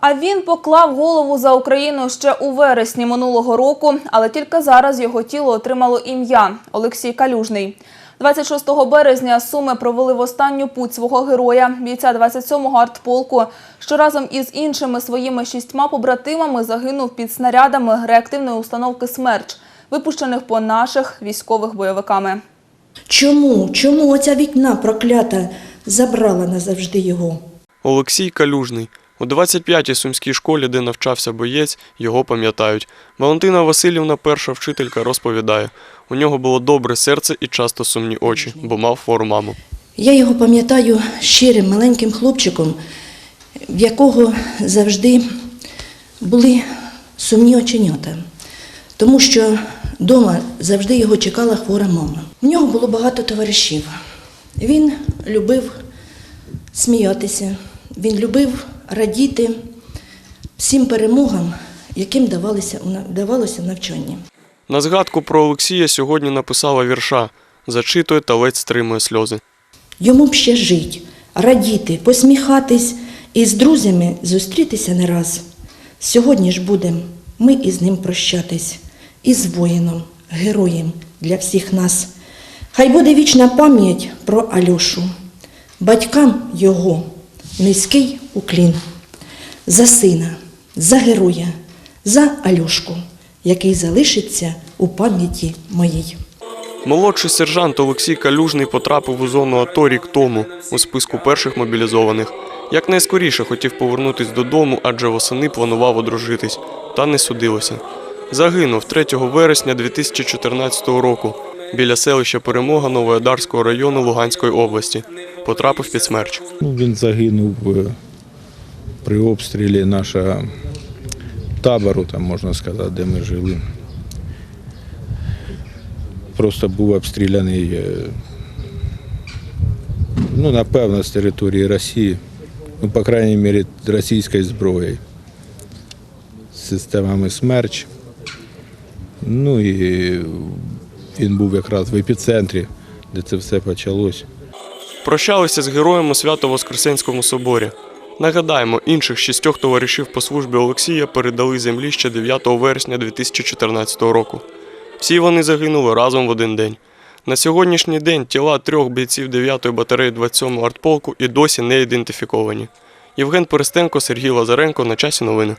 А він поклав голову за Україну ще у вересні минулого року, але тільки зараз його тіло отримало ім'я Олексій Калюжний. 26 березня Суми провели в останню путь свого героя, бійця 27-го артполку, що разом із іншими своїми шістьма побратимами загинув під снарядами реактивної установки «Смерч», випущених по наших військових бойовиками. Чому? Чому оця вікна проклята забрала назавжди його? Олексій Калюжний. У 25-й сумській школі, де навчався боєць, його пам'ятають. Валентина Васильівна, перша вчителька, розповідає, у нього було добре серце і часто сумні очі, бо мав хвору маму. Я його пам'ятаю щирим маленьким хлопчиком, в якого завжди були сумні оченята, тому що вдома завжди його чекала хвора мама. В нього було багато товаришів. Він любив сміятися, він любив радіти всім перемогам, яким давалося, давалося в. На згадку про Олексія сьогодні написала вірша, зачитує та ледь стримує сльози. Йому б ще жить, радіти, посміхатись і з друзями зустрітися не раз. Сьогодні ж будем ми із ним прощатись, із воїном, героєм для всіх нас. Хай буде вічна пам'ять про Альошу, батькам його низький уклін. За сина, за героя, за Альошку, який залишиться у пам'яті моїй. Молодший сержант Олексій Калюжний потрапив у зону АТО рік тому у списку перших мобілізованих. Якнайскоріше хотів повернутись додому, адже восени планував одружитись, та не судилося. Загинув 3 вересня 2014 року біля селища Перемога Новоодарського району Луганської області. Потрапив під смерч. Ну, він загинув е, при обстрілі нашого табору, там можна сказати, де ми жили. Просто був обстріляний, е, ну, напевно, з території Росії, ну, по крайній мірі, російською зброєю, з системами смерч. Ну і він був якраз в епіцентрі, де це все почалось. Прощалися з героєм у Свято-Воскресенському соборі. Нагадаємо, інших шістьох товаришів по службі Олексія передали землі ще 9 вересня 2014 року. Всі вони загинули разом в один день. На сьогоднішній день тіла трьох бійців 9-ї батареї 27-го артполку і досі не ідентифіковані. Євген Перестенко, Сергій Лазаренко на часі новини.